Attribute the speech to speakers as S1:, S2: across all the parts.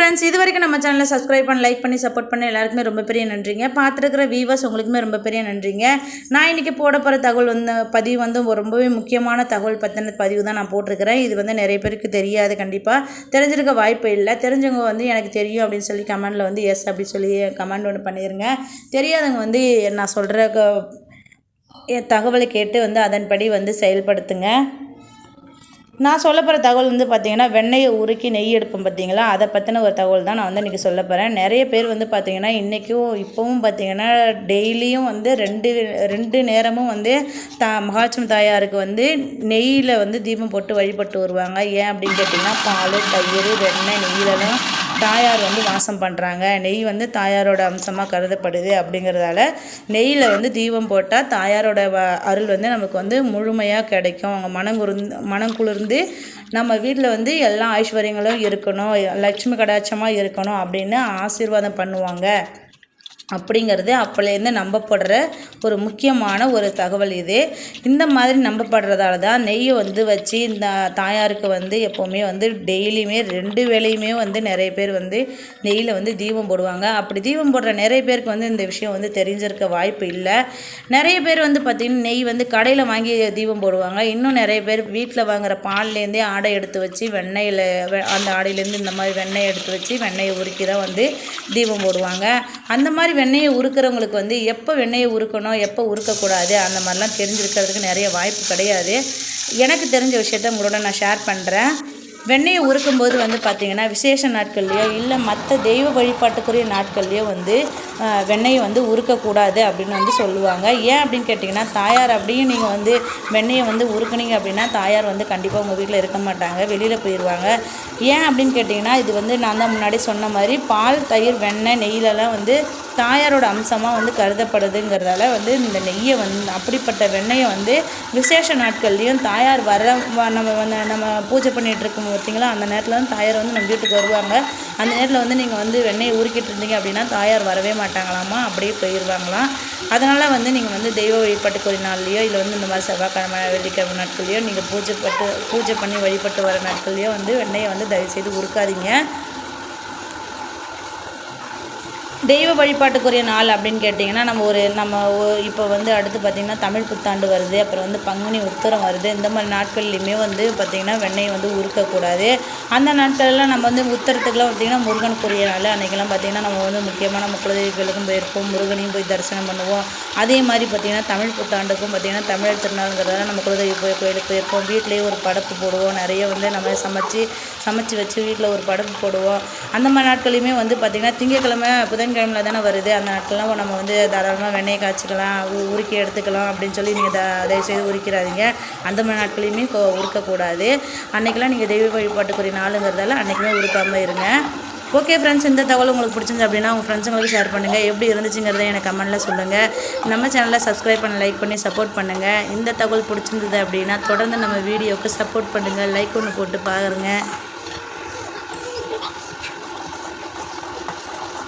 S1: Friends இது வரைக்கும் நம்ம சேனலை சப்ஸ்கிரைப் பண்ணி லைக் பண்ணி சப்போர்ட் பண்ண எல்லாருக்குமே ரொம்ப பெரிய நன்றிங்க. பார்த்துருக்கிற வியூவர்ஸ் உங்களுக்குமே ரொம்ப பெரிய நன்றிங்க. நான் இன்றைக்கி போட போகிற தகவல் வந்து பதிவு வந்து ரொம்பவே முக்கியமான தகவல் பற்றின பதிவு தான் நான் போட்டிருக்கிறேன். இது வந்து நிறைய பேருக்கு தெரியாது கண்டிப்பாக தெரிஞ்சிருக்க வாய்ப்பு இல்லை. தெரிஞ்சவங்க வந்து எனக்கு தெரியும் அப்படின்னு சொல்லி கமெண்டில் வந்து எஸ் அப்படின்னு சொல்லி கமெண்ட் ஒன்று பண்ணிடுங்க தெரியாதவங்க வந்து நான் சொல்கிற தகவலை கேட்டு வந்து அதன்படி வந்து செயல்படுத்துங்க. நான் சொல்ல போகிற தகவல் வந்து பார்த்தீங்கன்னா வெண்ணெயை உருக்கி நெய் எடுப்போம் பார்த்தீங்களா அதை பற்றின ஒரு தகவல் தான் நான் வந்து இன்றைக்கி சொல்ல போகிறேன் நிறைய பேர் வந்து பார்த்தீங்கன்னா இன்றைக்கும் இப்போவும் பார்த்தீங்கன்னா டெய்லியும் வந்து ரெண்டு ரெண்டு நேரமும் வந்து தா மகாலட்சுமி தாயாருக்கு வந்து நெய்யில் வந்து தீபம் போட்டு வழிபட்டு வருவாங்க. ஏன் அப்படின்னு கேட்டிங்கன்னா பால் தயிர் வெண்ணெய் நெய்யிலலாம் தாயார் வந்து வாசம் பண்ணுறாங்க நெய் வந்து தாயாரோட அம்சமாக கருதப்படுது அப்படிங்கிறதால நெய்யில் வந்து தீபம் போட்டால் தாயாரோட வ- அருள் வந்து நமக்கு வந்து முழுமையாக கிடைக்கும். அவங்க மனம் மனம் குளிர்ந்து நம்ம வீட்டில் வந்து எல்லா ஐஸ்வர்யங்களும் இருக்கணும். லட்சுமி கடாட்சமாக இருக்கணும் அப்படின்னு ஆசீர்வாதம் பண்ணுவாங்க. அப்படிங்கிறது அப்போலேருந்து நம்பப்படுற ஒரு முக்கியமான ஒரு தகவல் இது. இந்த மாதிரி நம்பப்படுறதால தான் நெய்யை வந்து வச்சு இந்த தாயாருக்கு வந்து எப்போவுமே வந்து டெய்லியுமே ரெண்டு வேலையுமே வந்து நிறைய பேர் வந்து நெய்யில் வந்து தீபம் போடுவாங்க. அப்படி தீபம் போடுற நிறைய பேருக்கு வந்து இந்த விஷயம் வந்து தெரிஞ்சிருக்க வாய்ப்பு இல்லை. நிறைய பேர் வந்து பார்த்திங்கன்னா நெய் வந்து கடையில் வாங்கி தீபம் போடுவாங்க. இன்னும் நிறைய பேர் வீட்டில் வாங்குற பால்லேருந்தே ஆடை எடுத்து வச்சு வெண்ணெயில் அந்த ஆடையிலேருந்து இந்த மாதிரி வெண்ணெய் எடுத்து வச்சு வெண்ணெயை உருக்கி தான் வந்து தீபம் போடுவாங்க. அந்த மாதிரி வெண்ணெயை உருக்குறவங்களுக்கு வந்து எப்போ வெண்ணெயை உருக்கணும் எப்போ உருக்கக்கூடாது அந்த மாதிரிலாம் தெரிஞ்சிருக்கிறதுக்கு நிறைய வாய்ப்பு கிடையாது. எனக்கு தெரிஞ்ச விஷயத்த உங்களோட நான் ஷேர் பண்ணுறேன் வெண்ணெயை உருக்கும்போது வந்து பார்த்திங்கன்னா விசேஷ நாட்கள்லையோ இல்லை மற்ற தெய்வ வழிபாட்டுக்குரிய நாட்கள்லையோ வந்து வெண்ணெயை வந்து உருக்கக்கூடாது அப்படின்னு வந்து சொல்லுவாங்க. ஏன் அப்படின்னு கேட்டிங்கன்னா தாயார் அப்படியும் நீங்கள் வந்து வெண்ணெயை வந்து உருக்குனீங்க அப்படின்னா தாயார் வந்து கண்டிப்பாக உங்கள் வீட்டில் இருக்க மாட்டாங்க வெளியில் போயிடுவாங்க ஏன் அப்படின்னு கேட்டிங்கன்னா இது வந்து நான் தான் முன்னாடி சொன்ன மாதிரி பால் தயிர் வெண்ணெய் நெய்யிலலாம் வந்து தாயாரோட அம்சமாக வந்து கருதப்படுதுங்கிறதால வந்து இந்த நெய்யை வந்து அப்படிப்பட்ட வெண்ணெயை வந்து விசேஷ நாட்கள்லேயும் தாயார் வர வ- நம்ம வந்து நம்ம பூஜை பண்ணிகிட்ருக்கும் இருக்கோம் பார்த்தீங்களா? அந்த நேரத்தில் வந்து தாயார் வந்து நம்ம வீட்டுக்கு வருவாங்க. அந்த நேரத்தில் வந்து நீங்கள் வந்து வெண்ணெயை உருக்கிட்டு இருந்தீங்க அப்படின்னா தாயார் வரவே மாட்டாங்களாமா? அப்படியே போயிடுவாங்களாம் அதனால் வந்து நீங்கள் வந்து தெய்வ வழிபாட்டுக்குரிய நாள்லையோ இல்லை வந்து இந்த மாதிரி செவ்வாய்க்கிழமை வெள்ளிக்கிழமை நாட்கள்லையோ நீங்கள் பூஜை பட்டு பூஜை பண்ணி வழிபட்டு வர நாட்கள்லையோ வந்து வெண்ணெயை வந்து தயவுசெய்து உருக்காதீங்க. தெய்வ வழிபாட்டுக்குரிய நாள் அப்படின்னு கேட்டிங்கன்னா நம்ம ஒரு நம்ம இப்போ வந்து அடுத்து பார்த்திங்கன்னா தமிழ் புத்தாண்டு வருது அப்புறம் வந்து பங்குனி உத்தரம் வருது இந்த மாதிரி நாட்கள்லையுமே வந்து பார்த்திங்கன்னா வெண்ணெய் வந்து உருக்கக்கூடாது. அந்த நாட்கள்லாம் நம்ம வந்து உத்தரத்துக்குலாம் பார்த்திங்கன்னா முருகனுக்குரிய நாள் அன்றைக்கெல்லாம் பார்த்திங்கன்னா நம்ம வந்து முக்கியமாக நம்ம குலதெய்வங்களுக்கும் போயிருப்போம் முருகனையும் போய் தரிசனம் பண்ணுவோம். அதே மாதிரி பார்த்திங்கன்னா தமிழ் புத்தாண்டுக்கும் பார்த்திங்கன்னா தமிழர் திருநாளுங்கிறதால நம்ம குலதெய்வ போய் கோயிலுக்கு போயிருப்போம். வீட்டிலேயே ஒரு படப்பு போடுவோம் நிறைய வந்து நம்ம சமைச்சு சமைச்சு வச்சு வீட்டில் ஒரு படப்பு போடுவோம். அந்த மாதிரி நாட்களையுமே வந்து பார்த்திங்கன்னா திங்கக்கிழமை புதன் புதன்கிழமையில் தானே வருது. அந்த நாட்கள்லாம் நம்ம வந்து தாராளமாக வெண்ணெயை காய்ச்சிக்கலாம் உ- உருக்கி எடுத்துக்கலாம் அப்படின்னு சொல்லி நீங்கள் த தயவுசெய்து உரிக்கிறாதீங்க. அந்த மாதிரி நாட்களையுமே கோ உருக்கக்கூடாது. அன்றைக்கெலாம் நீங்கள் தெய்வ வழிபாட்டுக்குரிய நாளுங்கிறதால அன்றைக்குமே உருக்காமல் இருங்க. ஓகே ஃப்ரெண்ட்ஸ் இந்த தகவல் உங்களுக்கு பிடிச்சிருந்து அப்படின்னா உங்கள் ஃப்ரெண்ட்ஸுங்களுக்கு ஷேர் பண்ணுங்கள் எப்படி இருந்துச்சுங்கிறத எனக்கு கமெண்ட்டில் சொல்லுங்கள் நம்ம சேனலை சப்ஸ்கிரைப் பண்ண லைக் பண்ணி சப்போர்ட் பண்ணுங்கள் இந்த தகவல் பிடிச்சிருந்தது அப்படின்னா தொடர்ந்து நம்ம வீடியோவுக்கு சப்போர்ட் பண்ணுங்கள் லைக் ஒன்று போட்டு பாருங்கள்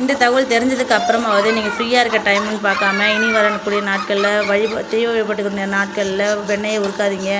S1: இந்த தகவல் தெரிஞ்சதுக்கு அப்புறமாவது நீங்கள் ஃப்ரீயாக இருக்க டைம்னு பார்க்காம இனி வரக்கூடிய நாட்களில் வழிபா தெய்வ வழிபாட்டுக்குரிய நாட்களில் வெண்ணெயை உருக்காதீங்க.